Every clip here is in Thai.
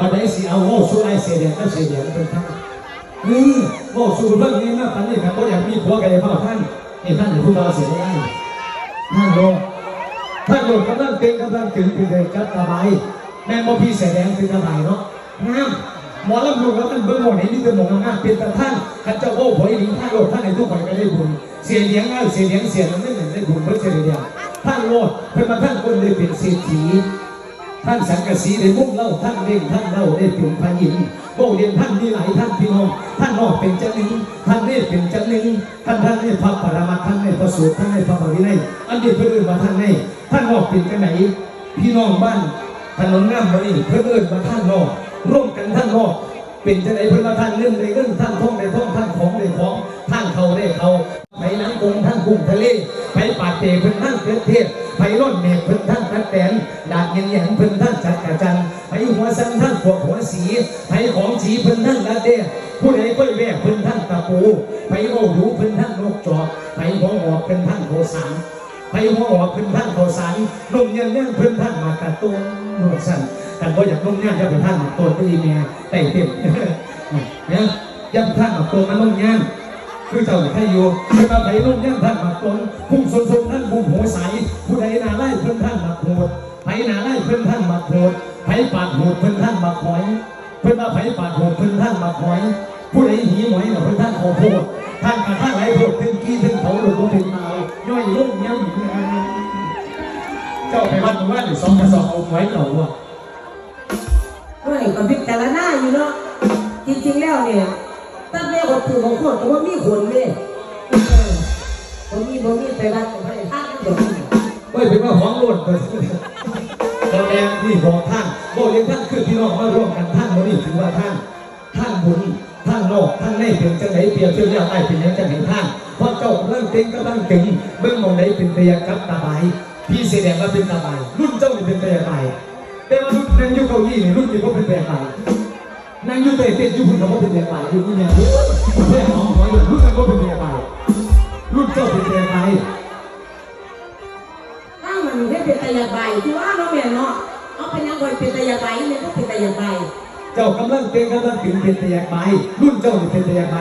บัดนี้สิเอาโง่สู้ไอเสียเดียงก็เสียเดียงเป็นท่านอืมโง่สู้เรื่องนี้มากปันนี้ครับก็อยากมีผัวกันเลยพ่อท่านนี่ท่านอยู่ผู้เราเสียได้ท่านโลท่านโลกำลังเต็งกำลังถึงคือเลยจับตาใบแม่บ่พี่เสียแดงคือตาใบเนาะงามหมอลำลูกแล้วมันเบิ่งหมดเห็นนี่คือหมองงามเป็นตาท่านขันเจ้าโอ้ผลหญิงท่านโลดท่านในทุกคนก็ได้บุญเสียเลี้ยงแล้วเสียเลี้ยงเสียนั้นไม่เหมือนได้บุญเพื่อเสียเดียวท่านโลดเพื่อมาท่านคนเลยเป็นเศรษฐี ท่านสังกสีได้มุ่งเล่าท่านเล่งท่านเล่าได้ถึงพายินโบเรียนท่านมีหลายท่านพี่น้อง ท่านนอกเป็นจันหนึ่งท่านเนตเป็นจันหนึ่งท่านท่านในพระปรมัตถ์ท่านในพระสูตรท่านในพระปรินัยอันเดียวเพื่อนเอื่นมาท่านในท่านนอกเป็นกันไหนพี่น้องบ้านถนนงามมานี่เพื่อนเอื่นมาท่านนอกร่วมกันท่านนอกเป็นจังไหนเพื่อนมาท่านเรื่องในเรื่องท่านท่องในท่องท่านของในของท่านเขาได้เขาไปนังกงท่านกุ้งทะเล ไปปาเตะเพื่อนท่านเกิดเทศไปร่อนเมฆเพื่อนท่านตัดแตนดาดเงียนเงียนเพื่อนท่านจัดกระจันไปหัวสันท่านพวกหัวสีไปของสีเพื่อนท่านละเต้ผู้ใดก็แวกเพื่อนท่านตะปูไปโอ้ดูเพื่อนท่านนกจอกไปหัวหอกเพื่อนท่านโคสานไปหัวหอกเพื่อนท่านโคสานนมเงียเงียนเพื่อนท่านมากระตุ้นนวดสันแต่พออยากนุ่มเนี่ยจะเป็นท่านตัวตีเมียไต่เต็มเนี่ยยับท่านมาตัวมันนุ่มเนี่ย คือเจ้าใครอยู่คือมาไปนุ่มเนี่ยท่านมาตนพุ่งสนสนท่านพุ่งหัวใสผู้ใดนาไล่เพื่อนท่านหมาโหดไผนาไล่เพื่อนท่านหมาโหดไผปาดโหดเพื่อนท่านหมาหอย เพื่อนมาไผปาดโหดเพื่อนท่านหมาหอย ผู้ใดหีหมอยเพื่อนท่านขอโทษท่านกระท่านไหลโทษถึงกี้ถึงเขาหรือถึงเมาย่อยลุ่มย่ำเจ้าไปวัดมาว่าหรือสองกระสอบเอาไว้เก่าว่ะไม่ก็พิจารณาอยู่เนาะจริงๆแล้วเนี่ย ตั้งแต่วัตถุของคนก็ว่ามีคนเลยเออบ่มีบ่มีไปวัดก็ไม่ได้ท่านก็มีเฮ้ยเป็นว่าของหล่นไปตอนแรกที่บอกท่านบอกเรียนท่านคือพี่น้องมาร่วมกันท่านวันนี้ถือว่าท่านท่านบุญท่านนอกท่านในเป็นจังไหนเปียบเทียบแล้วได้เป็นยังจังไหนท่านเพราะเจ้าเริ่มเต็งก็ตั้งถึงเบื้องมองไหนเป็นเตียกับตาใบพี่แสดงว่าเป็นตาใบรุ่นเจ้านี่เป็นเตียใบแต่ว่ารุ่นนั้นยุคเก้าอี้นี่รุ่นนี้ก็เป็นเตียใบ นางอยุคเตะเต้นยุคคุณเขาก็เป็นเตียใบยุคนี้เนี่ยเรื่องของหอยรุ่นนั้นก็เป็นเตียใบรุ่นเจ้าเป็นเตียใบถ้ามันให้เป็นตะยาใบที่ว่าเนาะแม่เนาะเอาเป็นยังไงเป็นตะยาใบเนี่ยก็เป็นตะยาใบเจ้ากำลังเก่งกำลังถึงเป็นเตียใบรุ่นเจ้าเป็นเตียใบ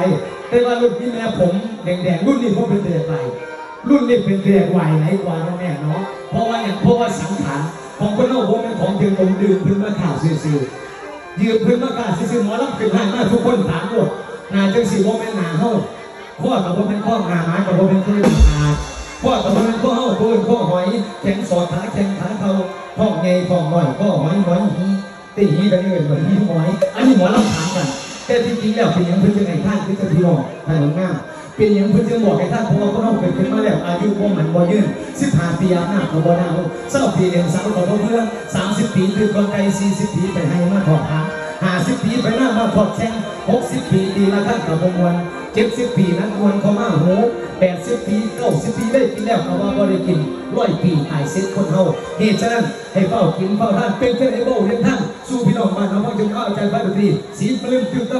แต่ว่ารุ่นพี่แม่ผมแดงๆรุ่นนี้เขาเป็นเตียใบรุ่นนี้เป็นเรียกวายไหนกว่าน้องแม่เนาะ เพราะว่าอย่างเพราะว่าสังขารของคนเราผมเป็นของเพียงตรงดื่มพื้นมะขามซื่อ ยืมเพื้นมะขาซื่อหมอรับขึ้นห้มาทุกคนถามหมดนาจังสีว่าเป็นหนาเฮาข้อกับว่าเป็นข้อหนาไม้กับว่าเป็นข้อขาข้อกับว่าเป็นข้อเฮาปืนข้อหอยแข็งสอดขาแข็งขาเขาท้องไงท้อหน่อยข้อหอยหอยหีตีหีกันเลยเหมือนหีหอย อันนี้หมอรับถามกันแต่จริงๆแล้วเป็นย่างเพื่อนจะไงท่านคือจะพี่น้องท่านหลวงงาม เป็นอย่างเพื่อนจะบอกให้ท่านเพราะว่าก็ต้องเป็นขึ้นมาแล้วอายุพวกมันบ่ยืนสิบห้าปีอาบน้ำกับบ่ดาวเศร้าปีเรียนสาวกับเพื่อนสามสิบปีคือกลไกสี่สิบปีไปให้มาถอดหางห้าสิบปีไปหน้ามาถอดแข้งหกสิบปีตีละท่านกับวงวันเจ็ดสิบปีนั้นมวนเขามาหูแปดสิบปีเก้าสิบปีได้กินแล้วเขาว่าบ่ได้กินร้อยปีตายเซ็ตคนเฮาเหตุฉะนั้นให้เฝ้ากินเฝ้าท่านเป็นเพื่อนไอ้โบเรียนท่านสู้พี่น้องบ้านเราพังจงเข้าใจพระดนตรีสีปลื้มตื่น